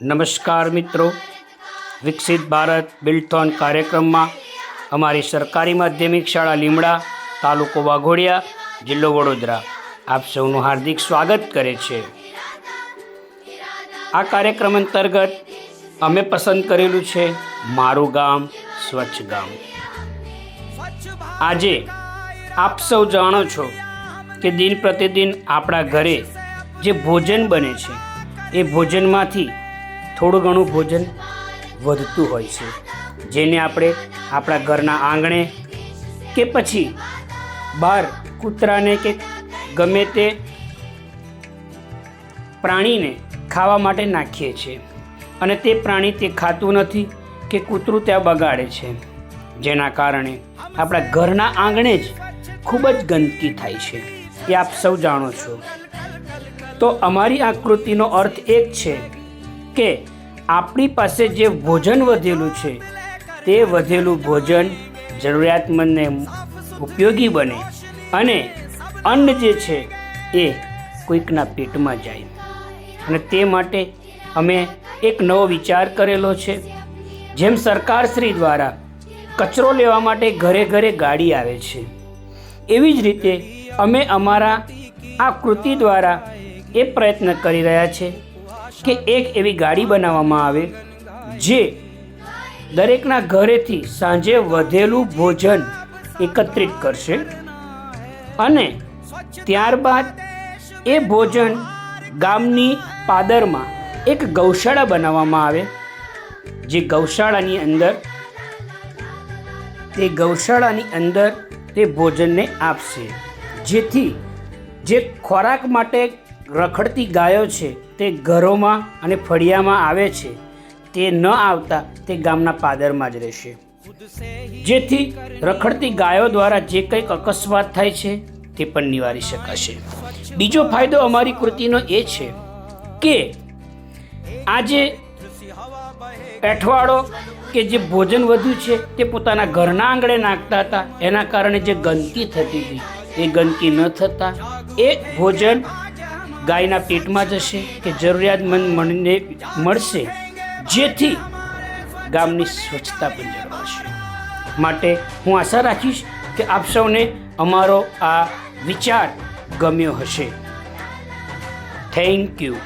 નમસ્કાર મિત્રો. વિકસિત ભારત બિલ્થોન કાર્યક્રમમાં અમારી સરકારી માધ્યમિક શાળા લીમડા, તાલુકો વાઘોડિયા, જિલ્લો વડોદરા. આપ સૌનું હાર્દિક સ્વાગત કરે છે. આ કાર્યક્રમ અંતર્ગત અમે પસંદ કરેલું છે મારું ગામ, સ્વચ્છ ગામ. આજે આપ સૌ જાણો છો કે દિન પ્રતિદિન આપણા ઘરે જે ભોજન બને છે, એ ભોજનમાંથી થોડું ઘણું ભોજન વધતું હોય છે. જેને આપણે આપણા ઘરના આંગણે કે પછી બહાર કૂતરાને કે ગમે તે પ્રાણીને ખાવા માટે નાખીએ છીએ. અને તે પ્રાણી તે ખાતું નથી કે કૂતરું ત્યાં બગાડે છે. જેના કારણે આપણા ઘરના આંગણે જ ખૂબ જ ગંદકી થાય છે. એ આપ સૌ જાણો છો. તો અમારી આકૃતિનો અર્થ એક છે કે આપણી પાસે જે ભોજન વધેલું છે, તે વધેલું ભોજન જરૂરિયાતમંદને ઉપયોગી બને અને અન્ન જે છે, એ કોઈકના પેટમાં જાય. અને તે માટે અમે એક નવો વિચાર કરેલો છે. જેમ સરકારશ્રી દ્વારા કચરો લેવા માટે ઘરે ઘરે ગાડી આવે છે, એવી જ રીતે અમે અમારા આ કૃતિ દ્વારા એ પ્રયત્ન કરી રહ્યા છે. કે એક એવી ગાડી બનાવવામાં આવે જે દરેકના ઘરેથી સાંજે વધેલું ભોજન એકત્રિત કરશે અને ત્યારબાદ એ ભોજન ગામની પાદરમાં એક ગૌશાળા બનાવવામાં આવે. જે ગૌશાળાની અંદર તે ગૌશાળાની અંદર તે ભોજનને આપશે. જેથી જે ખોરાક માટે રખડતી ગાયો છે તે ઘરોમાં અને ફળિયામાં આવે છે. તે ન આવતા તે ગામના પાદરમાં જ રહેશે. જેથી રખડતી ગાયો દ્વારા જે કંઈક અકસ્માત થાય છે તે પણ નિવારી શકાશે. બીજો ફાયદો અમારી કૃતિનો એ છે કે આજે એઠવાડો કે જે ભોજન વધ્યું છે તે પોતાના ઘરના આંગણે નાખતા હતા. એના કારણે જે ગંદકી થતી હતી, એ ગંદકી ન થતાં. એ ભોજન ગાયના પેટમાં જશે કે જરૂરિયાતમંદ મળીને મળશે, જેથી ગામની સ્વચ્છતા પણ જળવાશે. માટે હું આશા રાખીશ કે આપ સૌને અમારો આ વિચાર ગમ્યો હશે. Thank you